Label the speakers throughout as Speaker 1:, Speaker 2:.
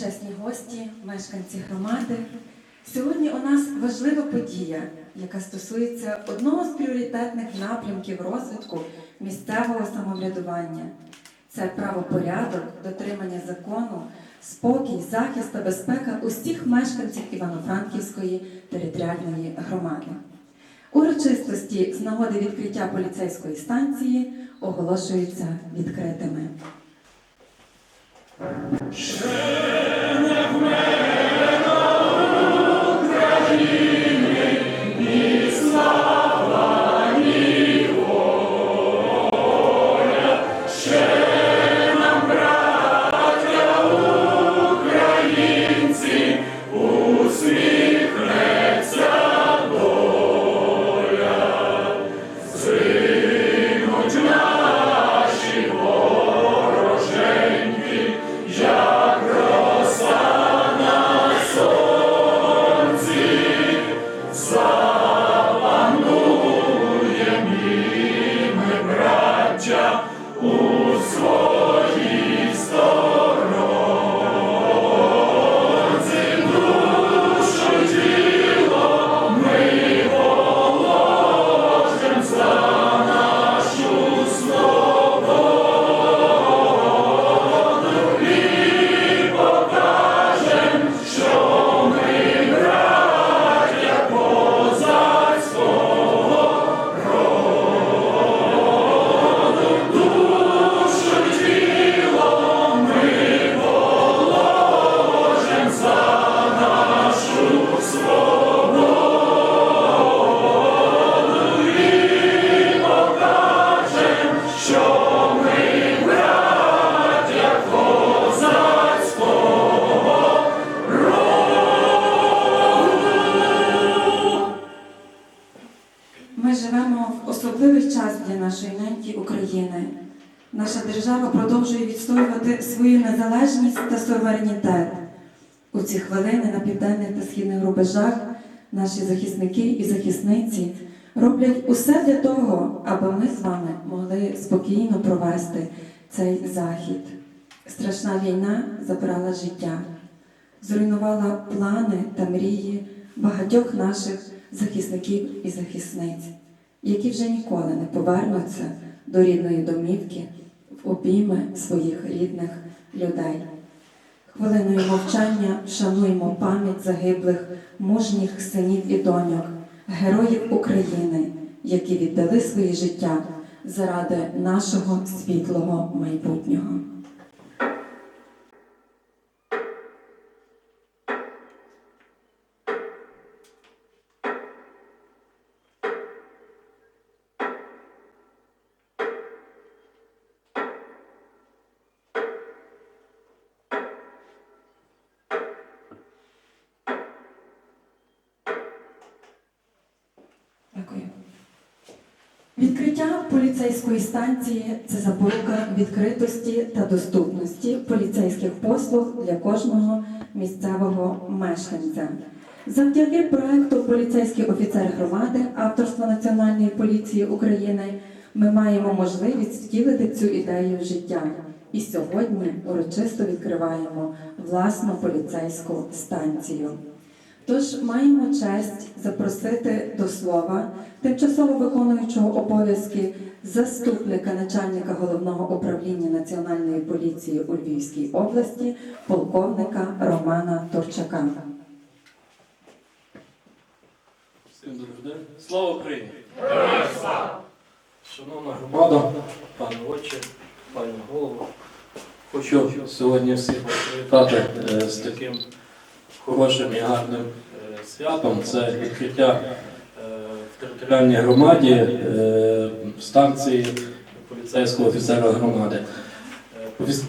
Speaker 1: Чесні гості, мешканці громади. Сьогодні у нас важлива подія, яка стосується одного з пріоритетних напрямків розвитку місцевого самоврядування. Це правопорядок, дотримання закону, спокій, захист та безпека усіх мешканців Івано-Франківської територіальної громади. Урочистості з нагоди відкриття поліцейської станції оголошуються відкритими. Schöne Welt. Ми південних та східних рубежах наші захисники і захисниці роблять усе для того, аби ми з вами могли спокійно провести цей захід. Страшна війна забрала життя, зруйнувала плани та мрії багатьох наших захисників і захисниць, які вже ніколи не повернуться до рідної домівки в обійми своїх рідних людей. Хвилиною мовчання шануємо пам'ять загиблих мужніх синів і доньок, героїв України, які віддали своє життя заради нашого світлого майбутнього. Поліцейської станції це запорука відкритості та доступності поліцейських послуг для кожного місцевого мешканця. Завдяки проекту Поліцейський офіцер громади авторства Національної поліції України ми маємо можливість втілити цю ідею в життя. І сьогодні урочисто відкриваємо власну поліцейську станцію. Тож маємо честь запросити до слова тимчасово виконуючого обов'язки заступника начальника головного управління Національної поліції у Львівській області, полковника Романа Торчака.
Speaker 2: Всім добрий день. Слава Україні! Шановна громада, пане отче, пане голово, хочу сьогодні всіх привітати е, з таким хорошим і гарним е, святом. Це відкриття територіальній громаді е, станції поліцейського офіцера громади.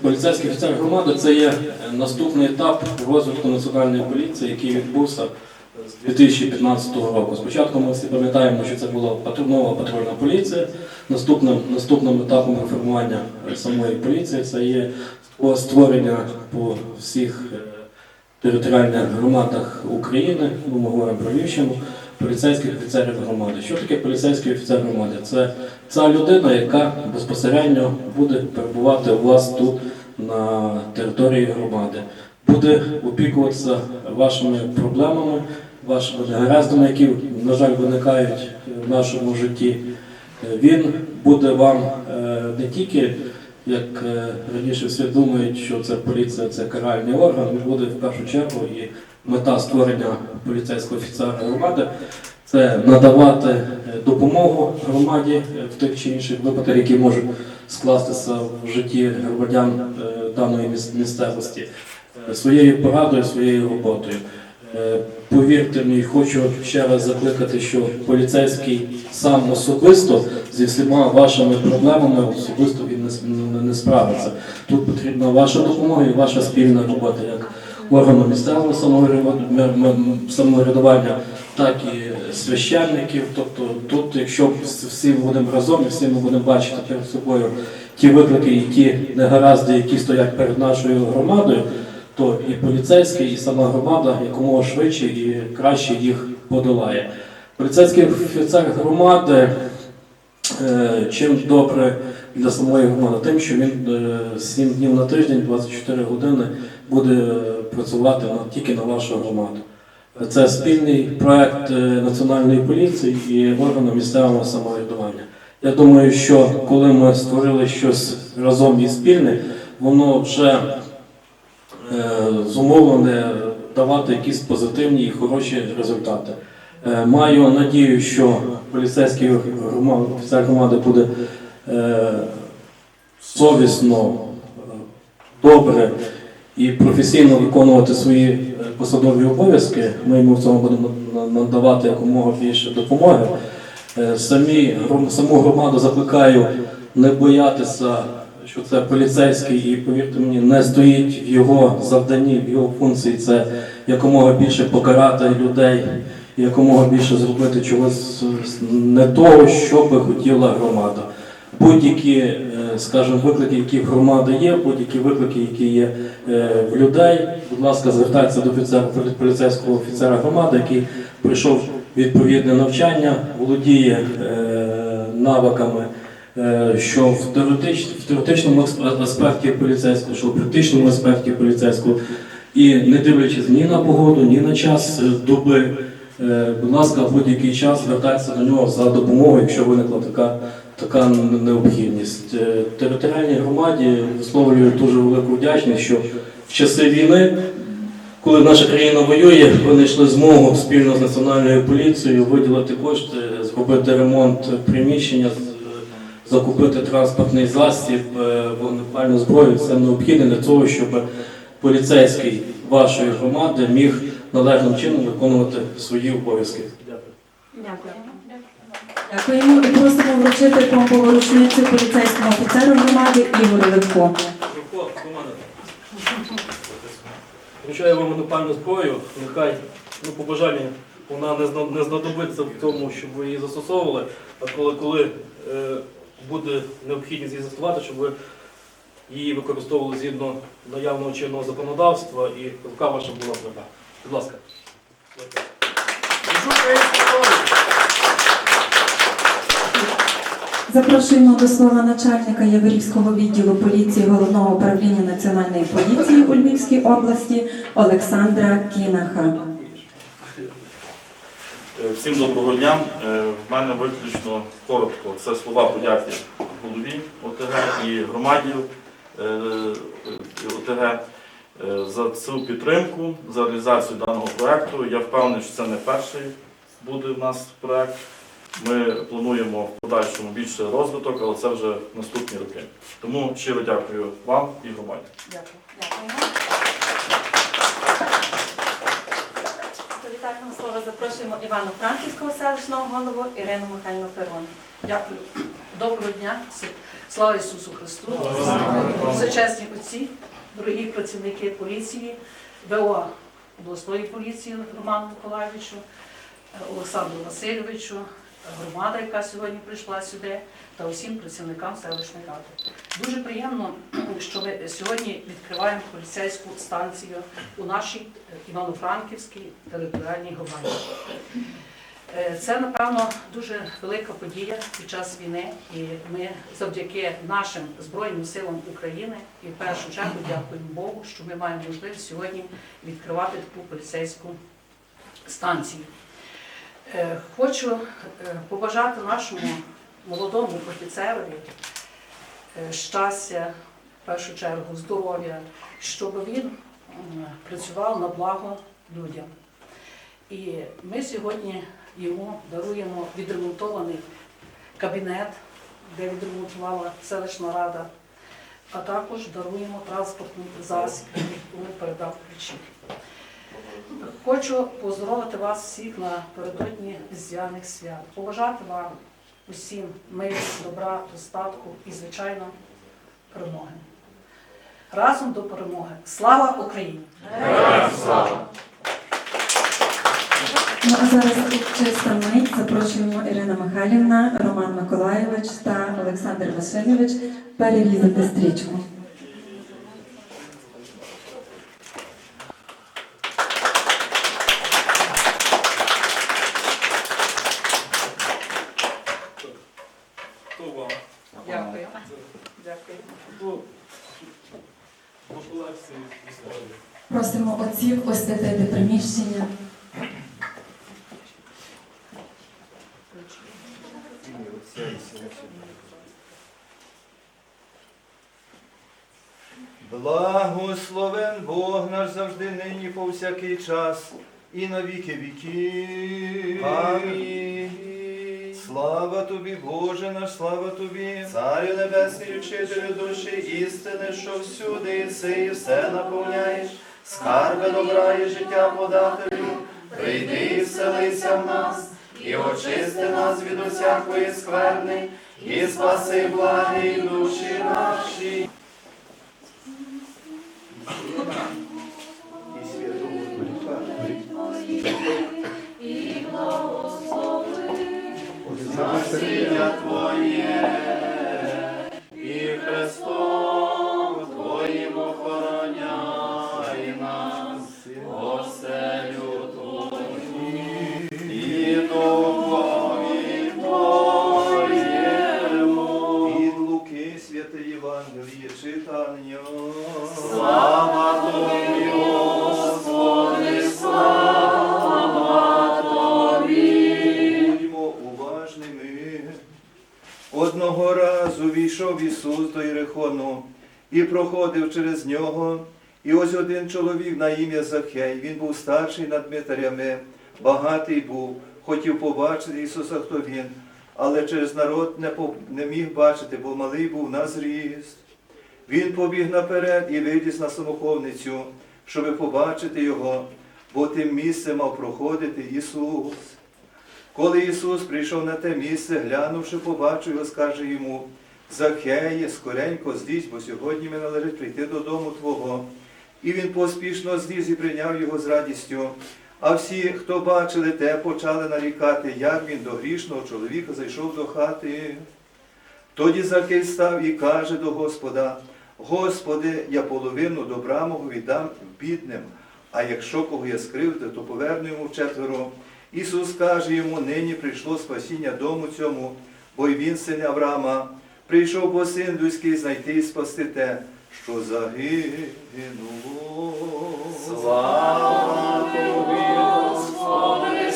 Speaker 2: Поліцейський офіцер громади це є наступний етап розвитку національної поліції, який відбувся з 2015 року. Спочатку ми всі пам'ятаємо, що це була патрульнова патрульна поліція. Наступним, наступним етапом реформування самої поліції це є створення по всіх е, територіальних громадах України, ми говоримо про Львівщину, поліцейських офіцерів громади. Що таке поліцейський офіцер громади? Це ця людина, яка безпосередньо буде перебувати вас тут на території громади. буде опікуватися вашими проблемами, вашими негараздами, які, на жаль, виникають в нашому житті. Він буде вам е, не тільки, як е, раніше всі думають, що це поліція, це каральний орган, він буде в першу чергу і мета створення поліцейського офіцера громади це надавати е, допомогу громаді е, в тих чи інших випадках, які можуть скластися в житті громадян е, даної місцевості своєю порадою, своєю роботою. Повірте мені, хочу ще раз закликати, що поліцейський сам особисто зі всіма вашими проблемами особисто він не справиться. Тут потрібна ваша допомога і ваша спільна робота як органу місцевого самоврядування, так і священників. Тобто тут, якщо всі будемо разом і всі ми будемо бачити перед собою ті виклики і ті негаразди, які стоять перед нашою громадою, то і поліцейський, і сама громада якомога швидше і краще їх подолає. Поліцейський офіцер громади е, чим добре для самої громади, тим, що він е, 7 днів на тиждень, 24 години буде працювати тільки на вашу громаду. Це спільний проект е, Національної поліції і органу місцевого самоврядування. Я думаю, що коли ми створили щось разом і спільне, воно вже е, зумовлене давати якісь позитивні і хороші результати. Е, Маю надію, що поліцейський громад, офіцер громади буде совісно, добре і професійно виконувати свої е, посадові обов'язки. Ми йому в цьому будемо надавати якомога більше допомоги. Е, Самі, саму громаду закликаю не боятися, що це поліцейський, і повірте мені, не стоїть в його завданні, в його функції це якомога більше покарати людей, якомога більше зробити чогось не того, що би хотіла громада. Будь-які, е, скажімо, виклики, які в громади є, будь-які виклики, які є е, в людей, будь ласка, звертайтеся до офіцера поліцейського офіцера громади, який пройшов відповідне навчання, володіє е, навиками, що в, теоретич, в теоретичному аспекті поліцейського, що в практичному аспекті поліцейського, і не дивлячись ні на погоду, ні на час доби, будь ласка, в будь-який час звертайтеся до нього за допомогою, якщо виникла така, така необхідність. Е, Територіальній громаді висловлюю дуже велику вдячність, що в часи війни коли наша країна воює, вони знайшли змогу спільно з національною поліцією виділити кошти, зробити ремонт приміщення, закупити транспортний засіб, е, вогнепальну зброю. Все необхідне для того, щоб поліцейський вашої громади міг належним чином виконувати свої обов'язки. Дякую.
Speaker 3: Дякую.
Speaker 1: Дякуємо і просимо вручити помпову рушницю поліцейському офіцеру громади Ігорю Левко.
Speaker 2: Вручаю вам вогнепальну зброю, нехай ну, по бажанню вона не зна- не знадобиться в тому, щоб ви її застосовували, а коли, коли е, буде необхідність її застосувати, щоб ви її використовували згідно наявного чинного законодавства і рука ваша була права. Будь ласка.
Speaker 1: Запрошуємо до слова начальника Яворівського відділу поліції Головного управління Національної поліції у Львівській області Олександра Кінаха.
Speaker 4: Е, Всім доброго дня. Е, В мене виключно коротко. Це слова подяки голові ОТГ і громаді е, ОТГ за цю підтримку, за реалізацію даного проекту. Я впевнений, що це не перший буде в нас проект. Ми плануємо в подальшому більше розвиток, але це вже наступні роки. Тому щиро дякую вам і громаді.
Speaker 3: Дякую. Дякуємо. До вітального слова запрошуємо Івано-Франківського селищного голову Ірину Михайловну Перон.
Speaker 5: Дякую. Доброго дня. Слава Ісусу Христу. Всечесні отці, дорогі працівники поліції, ВО обласної поліції Роману Миколаївичу, Олександру Васильовичу, громада, яка сьогодні прийшла сюди, та усім працівникам селищної ради. Дуже приємно, що ми сьогодні відкриваємо поліцейську станцію у нашій е, Івано-Франківській територіальній громаді. Е, Це, напевно, дуже велика подія під час війни, і ми завдяки нашим Збройним силам України і в першу чергу дякуємо Богу, що ми маємо можливість сьогодні відкривати таку поліцейську станцію. Е, Хочу е, побажати нашому молодому офіцерові е, щастя, в першу чергу, здоров'я, щоб він працював на благо людям. І ми сьогодні йому даруємо відремонтований кабінет, де відремонтувала селищна рада, а також даруємо транспортний засіб, якому передав ключі. Хочу поздоровити вас всіх напередодні різдвяних свят, побажати вам усім миру, добра, достатку і, звичайно, перемоги. Разом до перемоги. Слава Україні!
Speaker 1: Ну а зараз чиста мить запрошуємо Ірина Михайлівна, Роман Миколайович та Олександр Васильович перерізати стрічку.
Speaker 2: То вам.
Speaker 5: Дякую. Дякую.
Speaker 2: Популяції історії.
Speaker 1: Просимо отців освятити приміщення.
Speaker 6: Благословен Бог наш завжди нині повсякий час і на віки віків. Амінь. Слава тобі, Боже наш, слава тобі.
Speaker 7: Царю небесний, вчителю душі істини, що всюди єси і все наповняєш, скарби добра і життя подателю, прийди і вселися в нас, і очисти нас від усякої скверни, і спаси благі душі наші. Спасіння Твоє,
Speaker 6: Одного разу війшов Ісус до Єрихону і проходив через нього. І ось один чоловік на ім'я Захей, він був старший над митарями, багатий був, хотів побачити Ісуса, хто він, але через народ не, по- не міг бачити, бо малий був на зріст. Він побіг наперед і виліз на самоховницю, щоби побачити його, бо тим місцем мав проходити Ісус. Коли Ісус прийшов на те місце, глянувши, побачив його, скаже йому, Захеє, скоренько злізь, бо сьогодні мені належить прийти додому Твого. І він поспішно зліз і прийняв його з радістю. А всі, хто бачили те, почали нарікати, як він до грішного чоловіка зайшов до хати. Тоді Захей став і каже до Господа, Господи, я половину добра мого віддам бідним, а якщо кого я скривдив, то поверну йому вчетверо. Ісус каже йому, нині прийшло спасіння дому цьому, бо й він син Авраама. Прийшов бо син людський знайти і спасти те, що загинуло.
Speaker 7: Слава Тобі, Господи,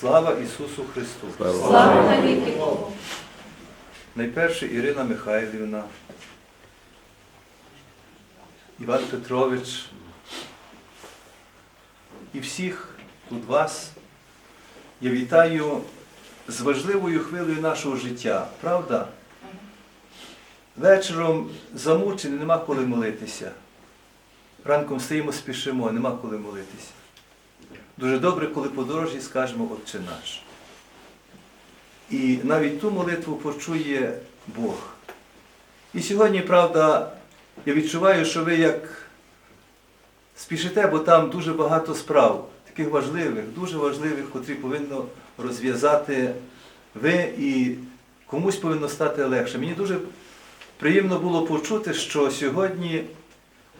Speaker 6: Слава Ісусу Христу!
Speaker 5: Слава навіки
Speaker 6: Найперше Ірина Михайлівна, Іван Петрович і всіх тут вас я вітаю з важливою хвилею нашого життя, правда? Вечором замучені, нема коли молитися. Ранком стоїмо, спішимо, нема коли молитися. Дуже добре, коли по дорожі скажемо Отче наш. І навіть ту молитву почує Бог. І сьогодні, правда, я відчуваю, що ви як спішите, бо там дуже багато справ, таких важливих, дуже важливих, котрі повинно розв'язати ви і комусь повинно стати легше. Мені дуже приємно було почути, що сьогодні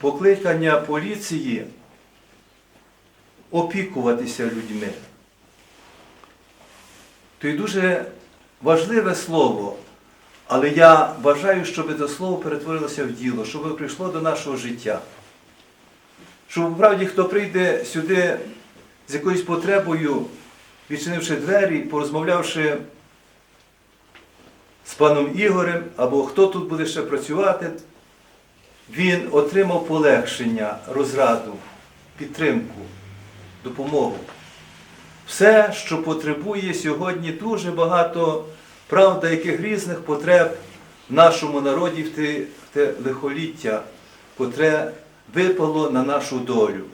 Speaker 6: покликання поліції опікуватися людьми. То й дуже важливе слово, але я бажаю, щоб це слово перетворилося в діло, щоб прийшло до нашого життя. Щоб справді хто прийде сюди з якоюсь потребою, відчинивши двері, порозмовлявши з паном Ігорем, або хто тут буде ще працювати, він отримав полегшення, розраду, підтримку, допомогу. Все, що потребує сьогодні дуже багато, правда, яких різних потреб в нашому народі в те, в те лихоліття, котре випало на нашу долю.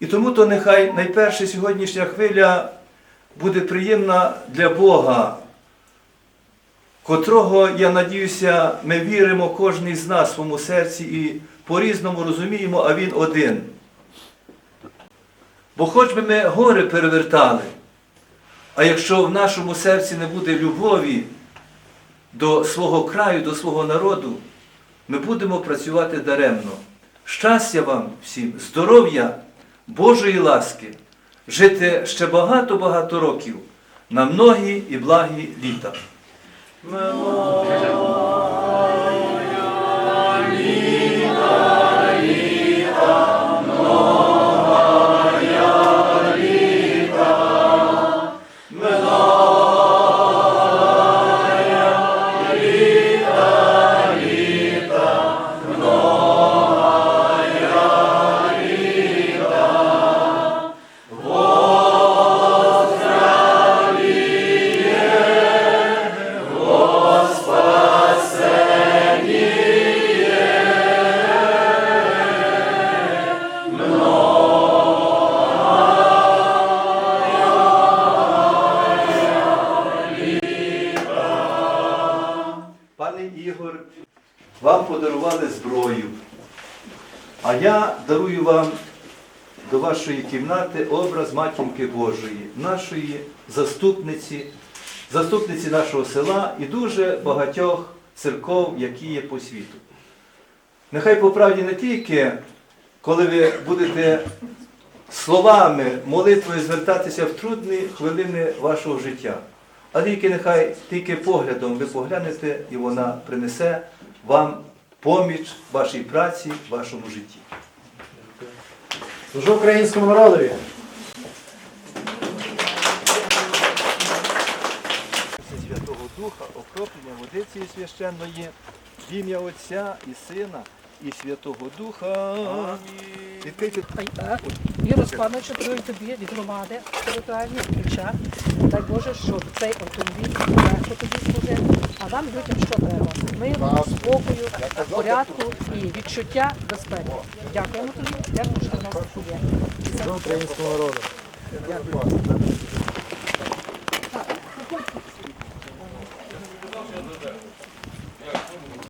Speaker 6: І тому то нехай найперше сьогоднішня хвиля буде приємна для Бога, котрого, я надіюся, ми віримо кожен з нас в своєму серці і по-різному розуміємо, а Він один. Бо хоч би ми гори перевертали, а якщо в нашому серці не буде любові до свого краю, до свого народу, ми будемо працювати даремно. Щастя вам всім, здоров'я, Божої ласки, жити ще багато-багато років на многі і благі літа. Кімнати образ Матінки Божої, нашої заступниці, заступниці нашого села і дуже багатьох церков, які є по світу. Нехай по правді не тільки, коли ви будете словами, молитвою звертатися в трудні хвилини вашого життя. А тільки нехай тільки поглядом ви поглянете, і вона принесе вам поміч вашій праці, вашому житті.
Speaker 8: Служу українському народові.
Speaker 6: Святого Духа, окроплення водиці священної, в ім'я Отця і Сина, і Святого Духа. Відкрийте
Speaker 5: Вірус Павловича, дарую тобі від громади територіальні ключа. Дай Боже, щоб цей автомобіль легко тобі служив, а вам людям що треба? Миру, спокою, порядку і відчуття безпеки. Дякуємо тобі, дякую, що ти нас є.
Speaker 8: До українського народу.
Speaker 5: Так,